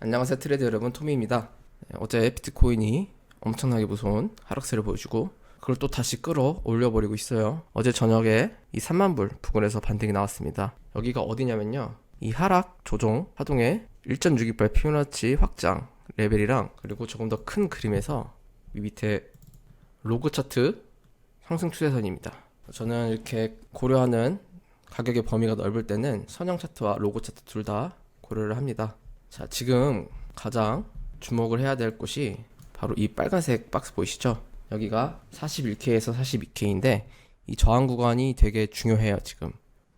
안녕하세요 트레이드 여러분. 토미입니다. 네, 어제 비트코인이 엄청나게 무서운 하락세를 보여주고 그걸 또 다시 끌어 올려버리고 있어요. 어제 저녁에 이 3만불 부근에서 반등이 나왔습니다. 여기가 어디냐면요. 이 하락 조정 파동의 1.628 피보나치 확장 레벨이랑 그리고 조금 더 큰 그림에서 이 밑에 로그 차트 상승 추세선입니다 저는 이렇게 고려하는 가격의 범위가 넓을 때는 선형 차트와 로고 차트 둘 다 고려를 합니다 자, 지금 가장 주목을 해야 될 곳이 바로 이 빨간색 박스 보이시죠? 여기가 41K에서 42K인데 이 저항 구간이 되게 중요해요, 지금.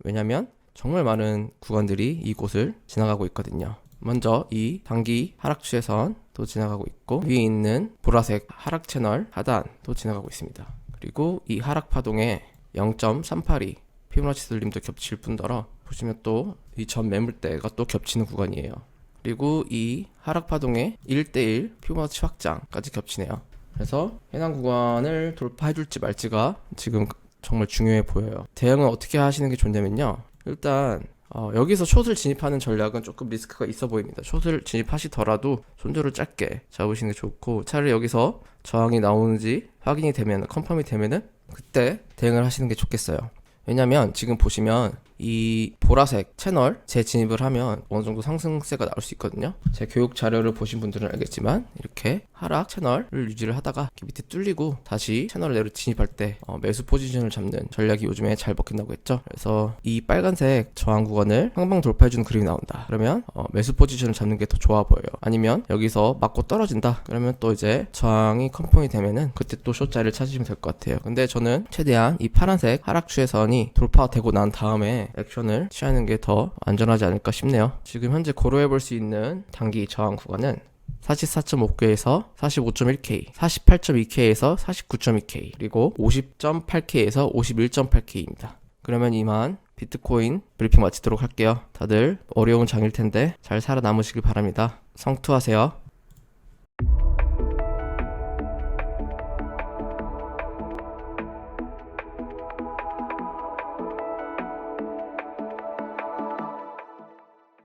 왜냐면 정말 많은 구간들이 이곳을 지나가고 있거든요. 먼저 이 단기 하락 추세선도 지나가고 있고 위에 있는 보라색 하락 채널 하단도 지나가고 있습니다. 그리고 이 하락 파동에 0.382 피보나치 슬림도 겹칠 뿐더러 보시면 또 이 전 매물대가 또 겹치는 구간이에요. 그리고 이 하락 파동의 1대1 피보나치 확장까지 겹치네요. 그래서 해당 구간을 돌파해 줄지 말지가 지금 정말 중요해 보여요. 대응은 어떻게 하시는 게 좋냐면요. 일단 어, 여기서 숏을 진입하는 전략은 조금 리스크가 있어 보입니다. 숏을 진입하시더라도 손절을 짧게 잡으시는 게 좋고 차라리 여기서 저항이 나오는지 확인이 되면 컨펌이 되면은 그때 대응을 하시는 게 좋겠어요. 왜냐면 지금 보시면 이 보라색 채널 재진입을 하면 어느 정도 상승세가 나올 수 있거든요. 제 교육 자료를 보신 분들은 알겠지만 이렇게 하락 채널을 유지를 하다가 밑에 뚫리고 다시 채널 내로 진입할 때 어, 매수 포지션을 잡는 전략이 요즘에 잘 먹힌다고 했죠. 그래서 이 빨간색 저항 구간을 항방 돌파해주는 그림이 나온다. 그러면 어, 매수 포지션을 잡는 게 더 좋아 보여요. 아니면 여기서 맞고 떨어진다. 그러면 또 이제 저항이 컨펌이 되면은 그때 또 숏자리를 찾으시면 될 것 같아요. 근데 저는 최대한 이 파란색 하락 추세선 이 돌파되고 난 다음에 액션을 취하는 게 더 안전하지 않을까 싶네요. 지금 현재 고려해 볼 수 있는 단기 저항 구간은 44.5K에서 45.1K, 48.2K에서 49.2K, 그리고 50.8K에서 51.8K입니다. 그러면 이만 비트코인 브리핑 마치도록 할게요. 다들 어려운 장일 텐데 잘 살아남으시길 바랍니다. 성투하세요.